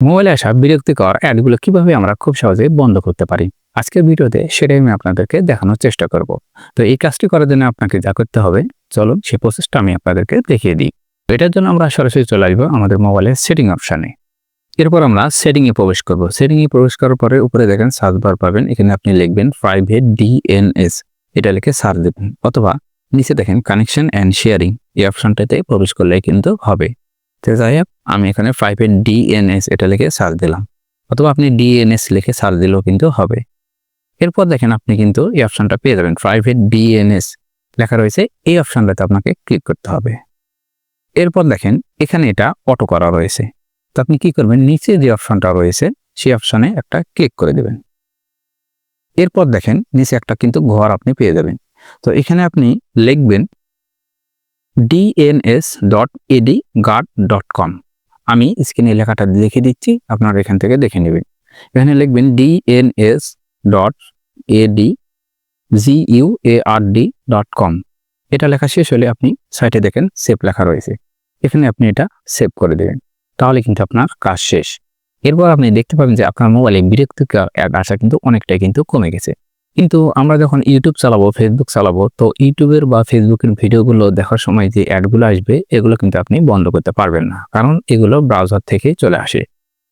মোবাইলে আসা বিরক্তিকর অ্যাডগুলো কীভাবে আমরা খুব সহজে বন্ধ করতে পারি? আজকের ভিডিওতে সেটাই আমি আপনাদেরকে দেখানোর চেষ্টা করব। তো এই কাজটি করার জন্য আপনাকে যা করতে হবে চলো সেই প্রসেসটা আমি আপনাদেরকে দেখিয়ে দিই। তো এটার জন্য আমরা সরাসরি চলে আসব আমাদের মোবাইলের সেটিং অপশানে এরপর আমরা সেটিংয়ে প্রবেশ করব। সেটিংয়ে প্রবেশ করার পরে উপরে দেখেন সার্চ বার পাবেন। এখানে আপনি লিখবেন প্রাইভেট ডিএনএস এটা লিখে সার্চ দেবেন। অথবা নিচে দেখেন কানেকশন অ্যান্ড শেয়ারিং এই অপশনটাতে প্রবেশ করলে কিন্তু হবে। তো যাই হোক আমি এখানে প্রাইভেট ডিএনএস এটা লিখে সার্চ দিলাম। অথবা আপনি ডিএনএস লিখে সার্চ দিলেও কিন্তু হবে। এরপর দেখেন আপনি কিন্তু এই অপশনটা পেয়ে যাবেন। প্রাইভেট ডিএনএস লেখা রয়েছে, এই অপশনটাতে আপনাকে ক্লিক করতে হবে। এরপর দেখেন, এখানে এটা অটো করা রয়েছে। তো আপনি কি করবেন? নিচে যে অপশনটা রয়েছে, সেই অপশনে একটা ক্লিক করে দেবেন। এরপর দেখেন, নিচে একটা কিন্তু ঘর আপনি পেয়ে যাবেন। তো এখানে আপনি লিখবেন DNS dot AdGuard dot com আমি স্ক্রিনে লেখাটা লিখে দিচ্ছি, আপনারা এখান থেকে দেখে নেবেন। এখানে লিখবেন DNS dot A D G U A R D dot com এটা লেখা শেষ হলে আপনি সাইটে দেখেন সেভ লেখা রয়েছে। এখানে আপনি এটা সেভ করে দেবেন। তাহলে কিন্তু আপনার কাজ শেষ। এরপর আপনি দেখতে পাবেন যে আপনার মোবাইলে বিরক্তিকর অ্যাড আসা কিন্তু অনেকটাই কিন্তু কমে গেছে। কিন্তু আমরা যখন ইউটিউব চালাবো ফেসবুক চালাবো, তো ইউটিউবের বা ফেসবুকের ভিডিওগুলো দেখার সময় যে অ্যাডগুলো আসবে, এগুলো কিন্তু আপনি বন্ধ করতে পারবেন না। কারণ এগুলো ব্রাউজার থেকে চলে আসে।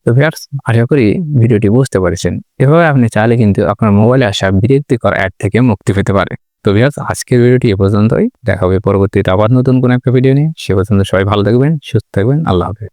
তো ভিয়ার্স আশা করি ভিডিওটি বুঝতে পেরেছেন। এভাবে আপনি চাইলে কিন্তু আপনার মোবাইলে আসা বিরক্তিকর অ্যাড থেকে মুক্তি পেতে পারে। তো ভিয়ার্স আজকের ভিডিওটি এ পর্যন্তই। দেখা হবে পরবর্তীতে আবার নতুন কোনো একটা ভিডিও নিয়ে। সে পর্যন্ত সবাই ভালো থাকবেন, সুস্থ থাকবেন। আল্লাহ হাফেজ।